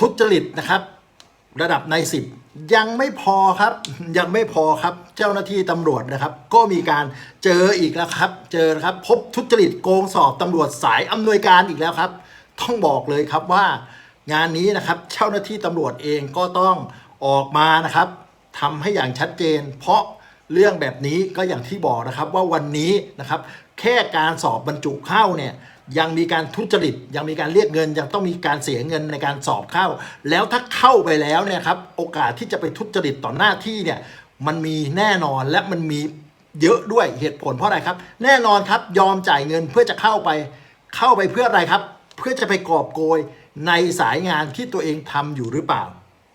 ทุจริตนะครับ ระดับในสิบยังไม่พอครับ ยังไม่พอครับเจ้าหน้าที่ตำรวจนะครับ ก็มีการเจออีกแล้วครับ เจอนะครับ พบทุจริตโกงสอบตำรวจสายอำนวยการอีกแล้วครับ ต้องบอกเลยครับว่างานนี้นะครับเจ้าหน้าที่ตำรวจเองก็ต้องออกมานะครับทำให้อย่างชัดเจน เพราะเรื่องแบบนี้ก็อย่างที่บอกนะครับว่าวันนี้นะครับ แค่การสอบบรรจุเข้าเนี่ย ยังมีการทุจริตยังมีการเรียกเงิน ยังต้องมีการเสียเงินในการสอบเข้า แล้วถ้าเข้าไปแล้วเนี่ยครับโอกาสที่จะไปทุจริตต่อหน้าที่เนี่ยมันมีแน่นอนและมันมีเยอะด้วยเหตุผลเพราะอะไรครับ แน่นอนครับยอมจ่ายเงินเพื่อจะเข้าไปเข้าไปเพื่ออะไรครับ เพื่อจะไปกอบโกยในสายงานที่ตัวเองทำอยู่หรือเปล่า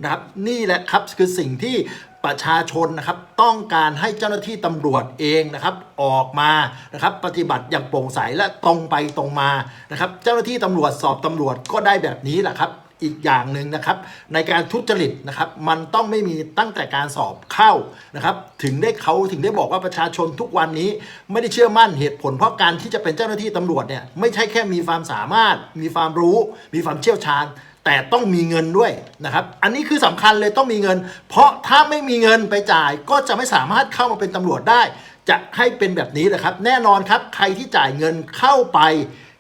นะครับ นี่แหละครับคือสิ่งที่ ประชาชนนะครับต้องการให้เจ้าหน้าที่ตำรวจเองนะครับออกมานะครับปฏิบัติอย่างโปร่งใสและตรงไปตรงมานะครับเจ้าหน้าที่ตำรวจสอบตำรวจก็ได้แบบนี้แหละครับอีกอย่างหนึ่งนะครับในการทุจริตนะครับมันต้องไม่มีตั้งแต่การสอบเข้านะครับถึงได้เขาถึงได้บอกว่าประชาชนทุกวันนี้ไม่ได้เชื่อมั่นเหตุผล เพราะการที่จะเป็นเจ้าหน้าที่ตำรวจเนี่ยไม่ใช่แค่มีความสามารถ มีความรู้ มีความเชี่ยวชาญ แต่ต้องมีเงินด้วยนะครับ อันนี้คือสำคัญเลยต้องมีเงิน เพราะถ้าไม่มีเงินไปจ่ายก็จะไม่สามารถเข้ามาเป็นตำรวจได้ จะให้เป็นแบบนี้นะครับ แน่นอนครับใครที่จ่ายเงินเข้าไป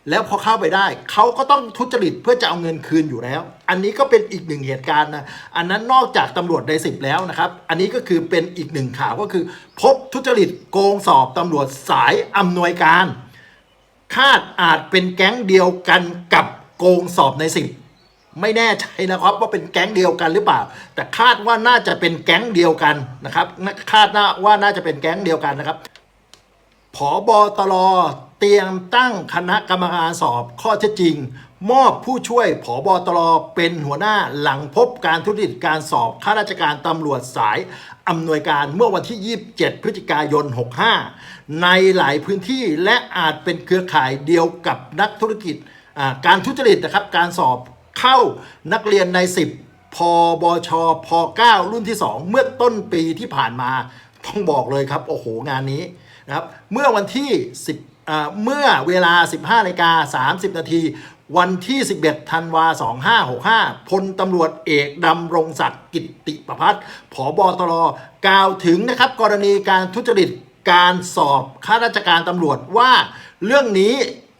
แล้วพอเข้าไปได้ เขาก็ต้องทุจริตเพื่อจะเอาเงินคืนอยู่แล้ว อันนี้ก็เป็นอีกหนึ่งเหตุการณ์นะอันนั้นนอกจากตำรวจในสิบแล้วนะครับ อันนี้ก็คือเป็นอีกหนึ่งข่าวก็คือ พบทุจริตโกงสอบตำรวจสายอำนวยการคาดอาจเป็นแก๊งเดียวกันกับโกงสอบในสิบ ไม่แน่ใจนะครับว่าเป็นแก๊งเดียวกันหรือเปล่า แต่คาดว่าน่าจะเป็นแก๊งเดียวกันนะครับคาดว่าน่าจะเป็นแก๊งเดียวกันนะครับผอบอตรเตรียมตั้งคณะกรรมการสอบข้อเท็จจริง มอบผู้ช่วยผอบอตรเป็นหัวหน้าหลังพบการทุจริตการสอบข้าราชการตำรวจสายอำนวยการเมื่อวันที่ 27 พฤศจิกายน 65 ในหลายพื้นที่และอาจเป็นเครือข่ายเดียวกับนักธุรกิจการทุจริตนะครับ การสอบ เข้านักเรียนใน 10 พบชพ9รุ่นที่ 2 เมื่อต้นปีที่ผ่านมา ต้องบอกเลยครับ โอ้โห งานนี้นะครับ เมื่อวันที่ 10 เมื่อเวลา 15นาฬิกา30 นาทีวันที่ 11 ธันวา 2565 พลตำรวจเอกดำรงศักดิ์กิติประพัฒน์ผบตรกล่าวถึงนะครับ กรณีการทุจริตการสอบข้าราชการตำรวจว่า เรื่องนี้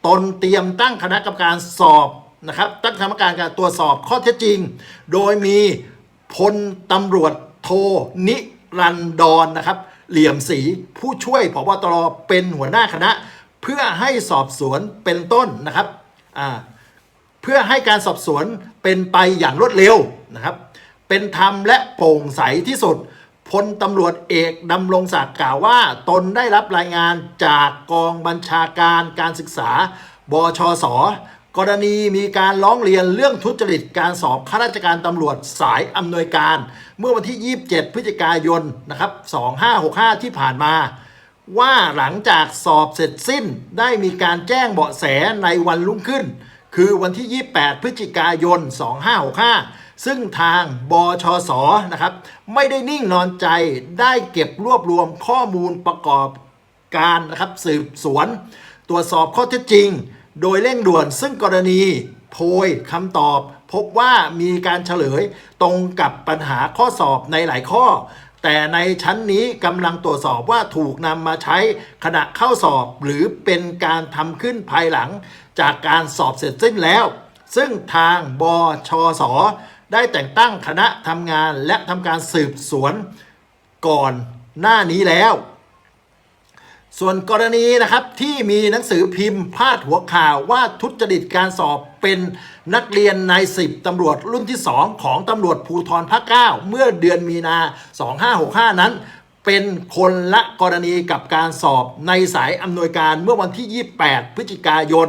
ตนเตรียมตั้งคณะกรรมการสอบ นะครับตั้งคณะกรรมการการตรวจสอบข้อเท็จจริง โดยมีพลตำรวจโทนิรันดรนนะครับ เหลี่ยมศรีผู้ช่วยผบตรเป็นหัวหน้าคณะ เพื่อให้สอบสวนเป็นต้นนะครับเพื่อให้การสอบสวนเป็นไปอย่างรวดเร็วนะครับ เป็นธรรมและโปร่งใสที่สุดพลตำรวจเอกดำรงศักดิ์กล่าวว่า ตนได้รับรายงานจากกองบัญชาการการศึกษา บชส กรณีมีการร้องเรียนเรื่องทุจริตการสอบข้าราชการตำรวจสายอำนวยการ เมื่อวันที่ 27 พฤศจิกายนนะครับ2565 ที่ผ่านมา ว่าหลังจากสอบเสร็จสิ้นได้มีการแจ้งเบาะแสในวันรุ่งขึ้น คือวันที่ 28 พฤศจิกายน 2565 ซึ่งทางบชสนะครับไม่ได้นิ่งนอนใจได้เก็บรวบรวมข้อมูลประกอบการนะครับสืบสวน ตรวจสอบข้อเท็จจริง โดยเร่งด่วนซึ่งกรณีโพยคำตอบ พบว่ามีการเฉลยตรงกับปัญหาข้อสอบในหลายข้อ แต่ในชั้นนี้กำลังตรวจสอบว่าถูกนำมาใช้ขณะเข้าสอบหรือเป็นการทำขึ้นภายหลัง จากการสอบเสร็จสิ้นแล้ว ซึ่งทางบชสได้แต่งตั้งคณะทำงานและทำการสืบสวนก่อนหน้านี้แล้ว ส่วนกรณีนะครับที่มีหนังสือพิมพ์พาดหัวข่าวว่าทุจริตการสอบเป็นนักเรียนนายสิบตำรวจรุ่นที่ 2 ของตำรวจภูธรภาคเก้าเมื่อเดือนมีนา 2565 นั้น เป็นคนละกรณีกับการสอบในสายอำนวยการเมื่อวันที่ 28 พฤศจิกายน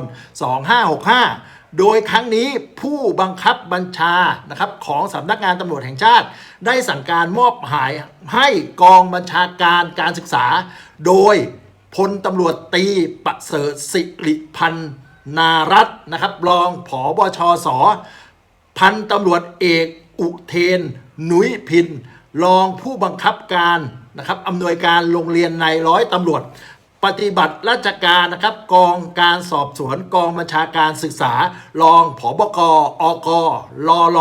2565โดยครั้งนี้ผู้บังคับบัญชานะครับของสำนักงานตำรวจแห่งชาติ ได้สั่งการมอบหมายให้กองบัญชาการการศึกษา โดย พลตำรวจตีประเสริฐสิริพันนารัตน์นะครับรองผอบชสพันตำรวจเอกอุเทน หนุยพิน รองผู้บังคับการนะครับอำนวยการโรงเรียนในร้อยตำรวจ ปฏิบัติราชการนะครับกองการสอบสวนกองบัญชาการศึกษา รองผบกอกลล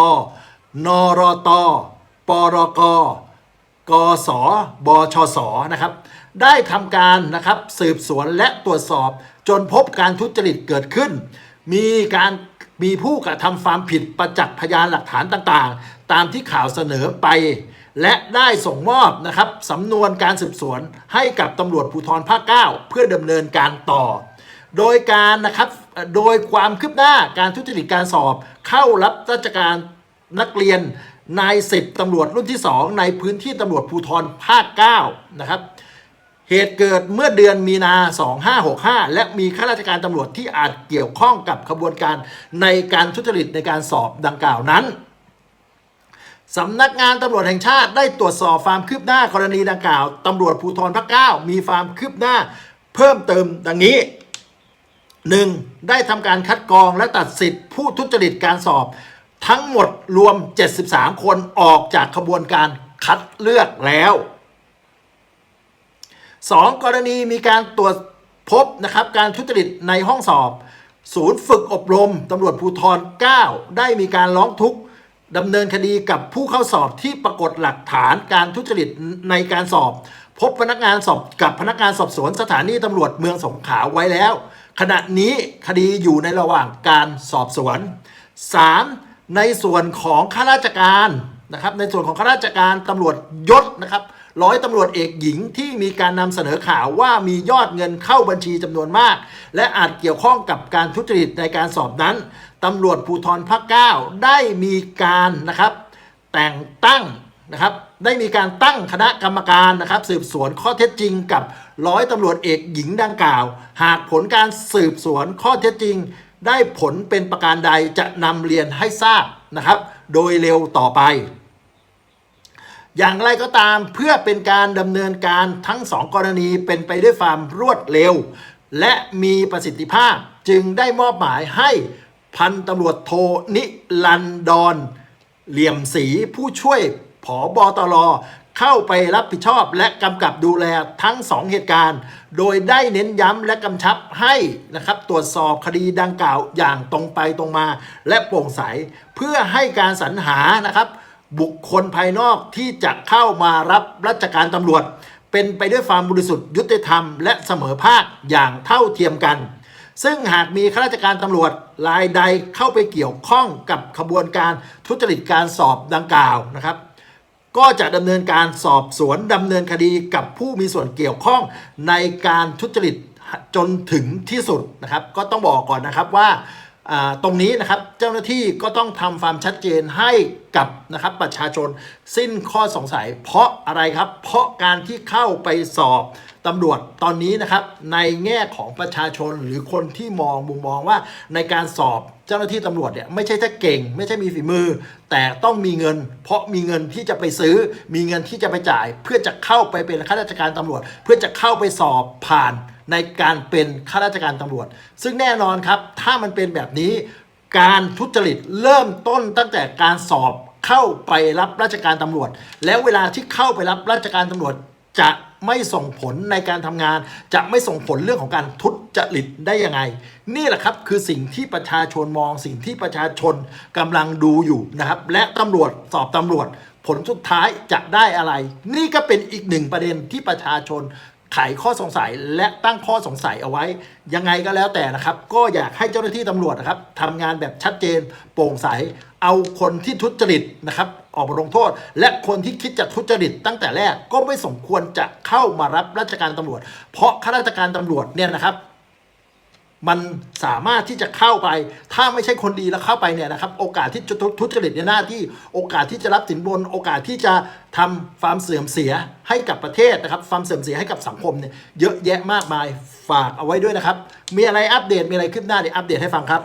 นรตปรกกสบชสนะครับ ได้ทำการนะครับสืบสวนและตรวจสอบ จนพบการทุจริตเกิดขึ้น มีการมีผู้กระทำความผิดประจักษ์พยานหลักฐานต่างๆ ตามที่ข่าวเสนอไป และได้ส่งมอบนะครับสำนวนการสืบสวนให้กับตำรวจภูธรภาค 9 เพื่อดำเนินการต่อ โดยการนะครับโดยความคืบหน้าการทุจริตการสอบ เข้ารับราชการนักเรียนนายสิบตำรวจรุ่นที่ 2 ในพื้นที่ตำรวจภูธรภาค 9 นะครับ เหตุเกิดเมื่อเดือนมีนา 2565 และมีข้าราชการตำรวจที่อาจเกี่ยวข้องกับขบวนการในการทุจริตในการสอบดังกล่าวนั้นสำนักงานตำรวจแห่งชาติได้ตรวจสอบความคืบหน้ากรณีดังกล่าวตำรวจภูธรภาคเก้ามีความคืบหน้าเพิ่มเติมดังนี้ 1. ได้ทำการคัดกรองและตัดสิทธิ์ผู้ทุจริตการสอบ ทั้งหมดรวม 73 คนออกจากขบวนการคัดเลือกแล้ว 2. กรณีมีการตรวจพบนะครับการทุจริตในห้องสอบ ศูนย์ฝึกอบรมตำรวจภูธร 9 ได้มีการร้องทุกข์ดำเนินคดีกับผู้เข้าสอบที่ปรากฏหลักฐานการทุจริตในการสอบ พบพนักงานสอบกับพนักงานสอบสวนสถานีตำรวจเมืองสงขลาไว้แล้ว ขณะนี้คดีอยู่ในระหว่างการสอบสวน 3. ในส่วนของข้าราชการนะครับในส่วนของข้าราชการตำรวจยศนะครับ ร้อยตำรวจเอกหญิงที่มีการนำเสนอข่าวว่ามียอดเงินเข้าบัญชีจำนวนมาก และอาจเกี่ยวข้องกับการทุจริตในการสอบนั้นตำรวจภูธรภาคเก้าได้มีการนะครับแต่งตั้งนะครับได้มีการตั้งคณะกรรมการนะครับสืบสวนข้อเท็จจริงกับร้อยตำรวจเอกหญิงดังกล่าว หากผลการสืบสวนข้อเท็จจริง ได้ผลเป็นประการใดจะนำเรียนให้ทราบนะครับ โดยเร็วต่อไป อย่างไรก็ตามเพื่อเป็นการดำเนินการทั้งสองกรณีเป็นไปด้วยความรวดเร็ว และมีประสิทธิภาพจึงได้มอบหมายให้พันตำรวจโทนิลันดอนเหลี่ยมศรีผู้ช่วยผอบอตรเข้าไปรับผิดชอบและกำกับดูแลทั้งสองเหตุการณ์ โดยได้เน้นย้ำและกำชับให้นะครับตรวจสอบคดีดังกล่าวอย่างตรงไปตรงมา และโปร่งใส เพื่อให้การสรรหานะครับ บุคคลภายนอกที่จะเข้ามารับราชการตำรวจ เป็นไปด้วยความบริสุทธิ์ยุติธรรมและเสมอภาคอย่างเท่าเทียมกัน ซึ่งหากมีข้าราชการตำรวจรายใดเข้าไปเกี่ยวข้องกับขบวนการทุจริตการสอบดังกล่าวนะครับ ก็จะดำเนินการสอบสวนดำเนินคดีกับผู้มีส่วนเกี่ยวข้องในการทุจริตจนถึงที่สุดนะครับ ก็ต้องบอกก่อนนะครับว่า ตรงนี้นะครับเจ้าหน้าที่ก็ต้องทำความชัดเจนให้กับนะครับประชาชนสิ้นข้อสงสัย เพราะอะไรครับ เพราะการที่เข้าไปสอบตำรวจตอนนี้นะครับ ในแง่ของประชาชนหรือคนที่มองมุมมองว่าในการสอบเจ้าหน้าที่ตำรวจเนี่ยไม่ใช่แค่เก่ง ไม่ใช่มีฝีมือ แต่ต้องมีเงิน เพราะมีเงินที่จะไปซื้อ มีเงินที่จะไปจ่าย เพื่อจะเข้าไปเป็นข้าราชการตำรวจ เพื่อจะเข้าไปสอบผ่านในการเป็นข้าราชการตำรวจ ซึ่งแน่นอนครับ ถ้ามันเป็นแบบนี้การทุจริตเริ่มต้นตั้งแต่การสอบเข้าไปรับราชการตำรวจ แล้วเวลาที่เข้าไปรับราชการตำรวจจะไม่ส่งผลในการทำงาน จะไม่ส่งผลเรื่องของการทุจริตได้ยังไง นี่แหละครับคือสิ่งที่ประชาชนมองสิ่งที่ประชาชนกำลังดูอยู่นะครับ และตำรวจสอบตำรวจ ผลสุดท้ายจะได้อะไร นี่ก็เป็นอีกหนึ่งประเด็นที่ประชาชน ไขข้อสงสัยและตั้งข้อสงสัยเอาไว้ ยังไงก็แล้วแต่นะครับ ก็อยากให้เจ้าหน้าที่ตำรวจนะครับทำงานแบบชัดเจนโปร่งใส เอาคนที่ทุจริตนะครับ ออกมาลงโทษ และคนที่คิดจะทุจริตตั้งแต่แรกก็ไม่สมควรจะเข้ามารับราชการตำรวจ เพราะข้าราชการตำรวจเนี่ยนะครับ มันสามารถที่จะเข้าไป ถ้าไม่ใช่คนดีแล้วเข้าไปเนี่ยนะครับโอกาสที่จะทุจริตในหน้าที่โอกาสที่จะรับสินบน โอกาสที่จะทำความเสื่อมเสียให้กับประเทศนะครับความเสื่อมเสียให้กับสังคมเนี่ยเยอะแยะมากมายฝากเอาไว้ด้วยนะครับ มีอะไรอัปเดตมีอะไรขึ้นหน้าเดี๋ยวอัปเดตให้ฟังครับ